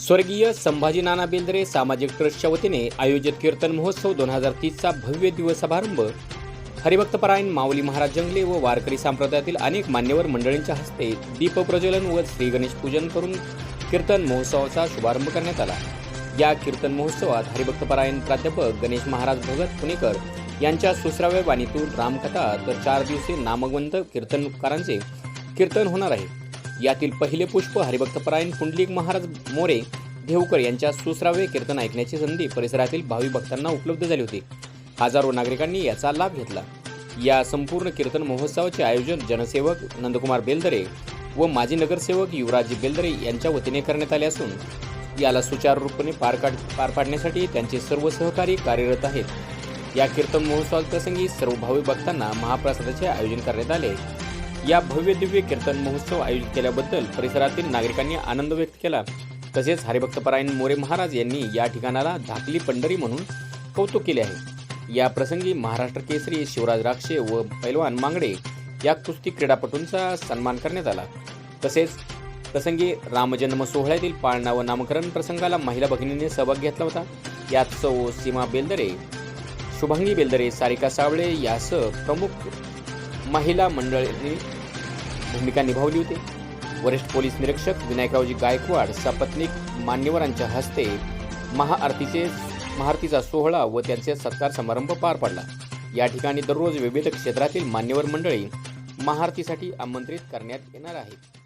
स्वर्गीय संभाजी नाना बेंद्रे सामाजिक ट्रस्टच्या वतीने आयोजित कीर्तन महोत्सव दोन हजार तीसचा भव्य दिवस समारंभ हरिभक्तपरायण माऊली महाराज जंगले व वारकरी संप्रदायातील अनेक मान्यवर मंडळींच्या हस्ते दीपप्रज्वलन व श्री गणेश पूजन करून कीर्तन महोत्सवाचा शुभारंभ करण्यात आला. या कीर्तन महोत्सवात हरिभक्तपरायण प्राध्यापक गणेश महाराज भगत पुणेकर यांच्या सुसराव्या वाणीतून रामकथा तर चार दिवसीय नामवंत कीर्तनकारांचे कीर्तन होणार आहे. यातील पहिले पुष्प हरिभक्तपरायण पुंडलिक महाराज मोरे देवकर यांच्या सुस्रावे कीर्तन ऐकण्याची संधी परिसरातील भावी भक्तांना उपलब्ध झाली होती. हजारो नागरिकांनी याचा लाभ घेतला. या संपूर्ण कीर्तन महोत्सवाचे आयोजन जनसेवक नंदकुमार बेलदरे व माजी नगरसेवक युवराजी बेलदरे यांच्या वतीने करण्यात आले असून याला सुचारूरूपणे पार काढ पार पाडण्यासाठी त्यांचे सर्व सहकारी कार्यरत आहेत. या कीर्तन महोत्सवाप्रसंगी सर्व भावी भक्तांना महाप्रसादाचे आयोजन करण्यात आले. या भव्य दिव्य कीर्तन महोत्सव आयोजित केल्याबद्दल परिसरातील नागरिकांनी आनंद व्यक्त केला. तसेच हरिभक्तपरायण मोरे महाराज यांनी या ठिकाणाला धाकली पंढरी म्हणून कौतुक केले आहे. या प्रसंगी महाराष्ट्र केसरी शिवराज राक्षे व पैलवान मांगडे या कुस्ती क्रीडापटूंचा सन्मान करण्यात आला. तसेच प्रसंगी रामजन्म सोहळ्यातील पाळणा व नामकरण प्रसंगाला महिला भगिनीने सहभाग घेतला होता. यात सौ सीमा बेलदरे शुभांगी बेलदरे सारिका सावळे यासह प्रमुख महिला मंडळींनी भूमिका निभावली होती. वरिष्ठ पोलीस निरीक्षक विनायकरावजी गायकवाड सपत्नीक मान्यवरांच्या हस्ते महाआरतीचे महाआरतीचा सोहळा व त्यांचे सत्कार समारंभ पार पडला. या ठिकाणी दररोज विविध क्षेत्रातील मान्यवर मंडळी महाआरतीसाठी आमंत्रित करण्यात येणार आहेत.